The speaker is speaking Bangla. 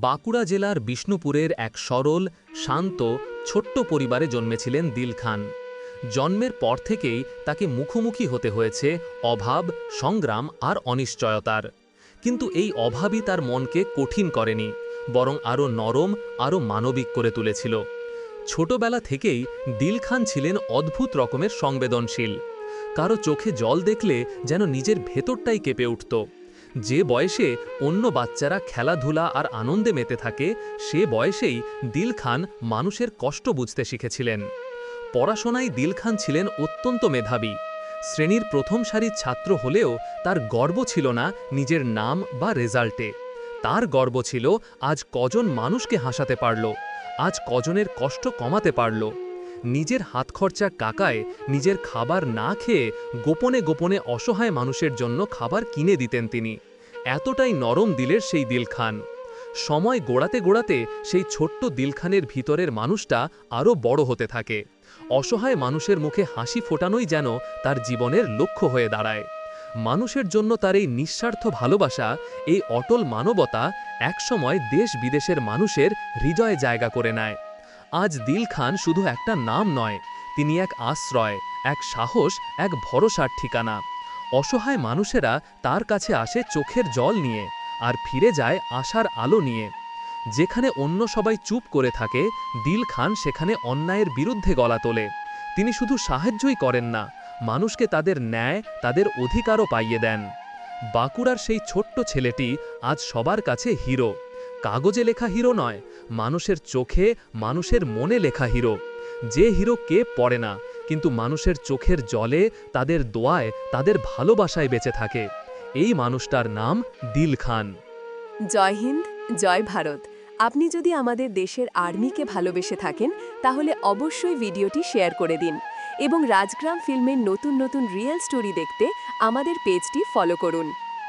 বাঁকুড়া জেলার বিষ্ণুপুরের এক সরল, শান্ত, ছোট্ট পরিবারে জন্মেছিলেন দিল খান। জন্মের পর থেকেই তাকে মুখোমুখি হতে হয়েছে অভাব, সংগ্রাম আর অনিশ্চয়তার। কিন্তু এই অভাবই তার মনকে কঠিন করেনি, বরং আরও নরম, আরও মানবিক করে তুলেছিল। ছোটবেলা থেকেই দিল খান ছিলেন অদ্ভুত রকমের সংবেদনশীল। কারও চোখে জল দেখলে যেন নিজের ভেতরটাই কেঁপে উঠত। যে বয়সে অন্য বাচ্চারা খেলাধুলা আর আনন্দে মেতে থাকে, সে বয়সেই দিল খান মানুষের কষ্ট বুঝতে শিখেছিলেন। পড়াশোনায় দিল খান ছিলেন অত্যন্ত মেধাবী। শ্রেণির প্রথম সারির ছাত্র হলেও তার গর্ব ছিল না নিজের নাম বা রেজাল্টে। তার গর্ব ছিল, আজ কজন মানুষকে হাসাতে পারল, আজ কজনের কষ্ট কমাতে পারল। নিজের হাতখরচা কাকায় নিজের খাবার না খেয়ে গোপনে গোপনে অসহায় মানুষের জন্য খাবার কিনে দিতেন তিনি। এতটাই নরম দিলের সেই দিল খান সময় গোড়াতে গোড়াতে সেই ছোট্ট দিলখানের ভিতরের মানুষটা আরও বড় হতে থাকে। অসহায় মানুষের মুখে হাসি ফোটানোই যেন তার জীবনের লক্ষ্য হয়ে দাঁড়ায়। মানুষের জন্য তার এই নিঃস্বার্থ ভালোবাসা, এই অটল মানবতা একসময় দেশ বিদেশের মানুষের হৃদয়ে জায়গা করে নেয়। আজ দিল খান শুধু একটা নাম নয়, তিনি এক আশ্রয়, এক সাহস, এক ভরসার ঠিকানা। অসহায় মানুষেরা তার কাছে আসে চোখের জল নিয়ে আর ফিরে যায় আশার আলো নিয়ে। যেখানে অন্য সবাই চুপ করে থাকে, দিল খান সেখানে অন্যায়ের বিরুদ্ধে গলা তোলে। তিনি শুধু সাহায্যই করেন না, মানুষকে তাদের ন্যায়, তাদের অধিকারও পাইয়ে দেন। বাঁকুড়ার সেই ছোট্ট ছেলেটি আজ সবার কাছে হিরো। কাগজে লেখা হিরো নয়, মানুষের চোখে মানুষের মনে লেখা হিরো। যে হিরো কে পড়ে না, কিন্তু মানুষের চোখের জলে তাদের দোয়ায়, তাদের ভালোবাসায় বেঁচে থাকে। এই মানুষটার নাম দিল খান। জয় হিন্দ, জয় ভারত। আপনি যদি আমাদের দেশের আর্মিকে ভালোবেসে থাকেন, তাহলে অবশ্যই ভিডিওটি শেয়ার করে দিন এবং রাজগ্রাম ফিল্মের নতুন নতুন রিয়েল স্টোরি দেখতে আমাদের পেজটি ফলো করুন।